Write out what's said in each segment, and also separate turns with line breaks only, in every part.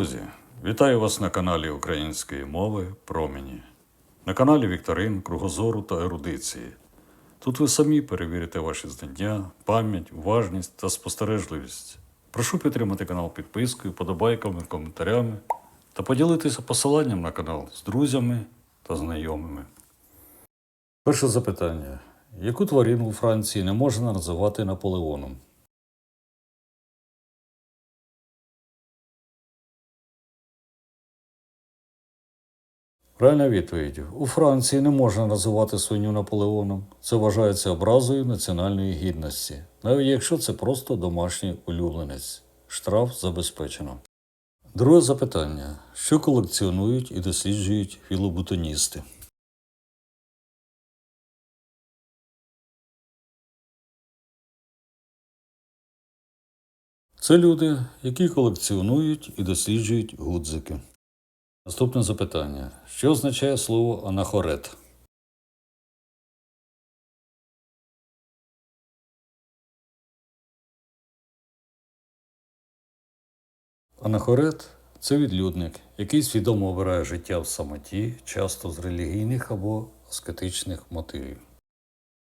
Друзі, вітаю вас на каналі української мови Промені. На каналі Вікторин, Кругозору та ерудиції. Тут ви самі перевірите ваші знання, пам'ять, уважність та спостережливість. Прошу підтримати канал підпискою, подобайками, коментарями та поділитися посиланням на канал з друзями та знайомими. Перше запитання. Яку тварину у Франції не можна називати Наполеоном? Правильна відповідь. У Франції не можна називати свиню Наполеоном. Це вважається образою національної гідності, навіть якщо це просто домашній улюбленець. Штраф забезпечено. Друге запитання: що колекціонують і досліджують філобутоністи? Це люди, які колекціонують і досліджують гудзики. Наступне запитання. Що означає слово анахорет? Анахорет це відлюдник, який свідомо обирає життя в самоті, часто з релігійних або аскетичних мотивів.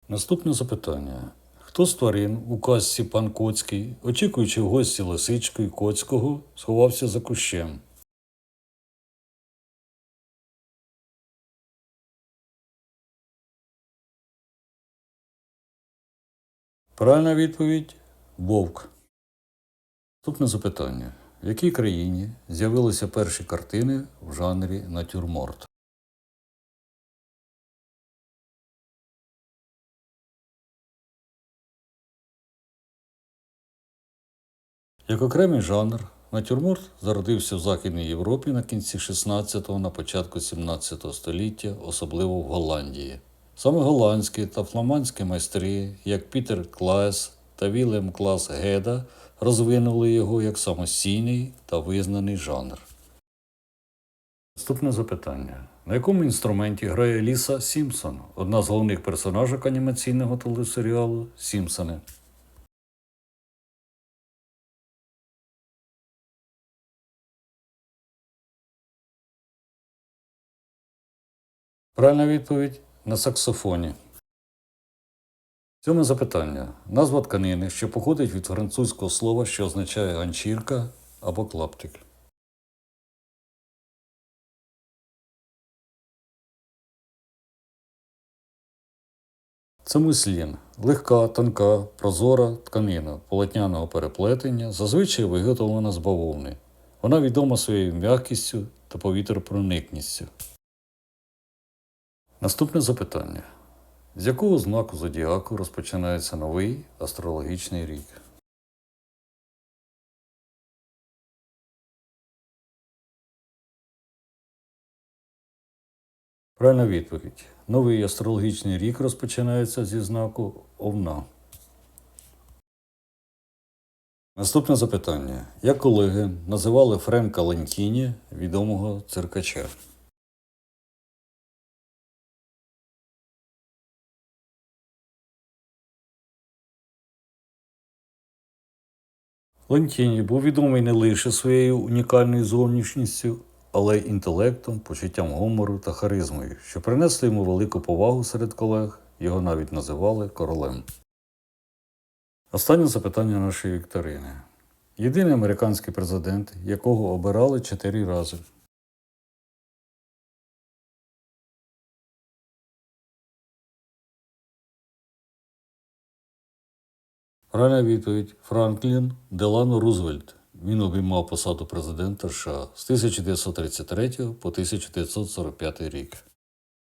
Наступне запитання. Хто з тварин у казці пан Коцький, очікуючи в гості лисичку і Коцького, сховався за кущем? Правильна відповідь вовк. Наступне запитання. В якій країні з'явилися перші картини в жанрі натюрморт? Як окремий жанр, натюрморт зародився в Західній Європі на кінці 16-го, на початку 17 століття, особливо в Голландії. Саме голландські та фламандські майстри, як Пітер Клаес та Вілем Клас Геда, розвинули його як самостійний та визнаний жанр. Наступне запитання. На якому інструменті грає Ліса Сімпсон, одна з головних персонажок анімаційного телесеріалу Сімпсони? Правильна відповідь на саксофоні. Сьоме запитання. Назва тканини, що походить від французького слова, що означає ганчірка або клаптик. Це муслін – легка, тонка, прозора тканина полотняного переплетення, зазвичай виготовлена з бавовни. Вона відома своєю м'якістю та повітропроникністю. Наступне запитання. З якого знаку зодіаку розпочинається новий астрологічний рік? Правильна відповідь. Новий астрологічний рік розпочинається зі знаку Овна. Наступне запитання. Як колеги називали Френка Лентіні, відомого циркача? Лентіні був відомий не лише своєю унікальною зовнішністю, але й інтелектом, почуттям гумору та харизмою, що принесли йому велику повагу серед колег, його навіть називали королем. Останнє запитання нашої вікторини. Єдиний американський президент, якого обирали чотири рази. Правильна відповідь Франклін Делано Рузвельт. Він обіймав посаду президента США з 1933 по 1945 рік.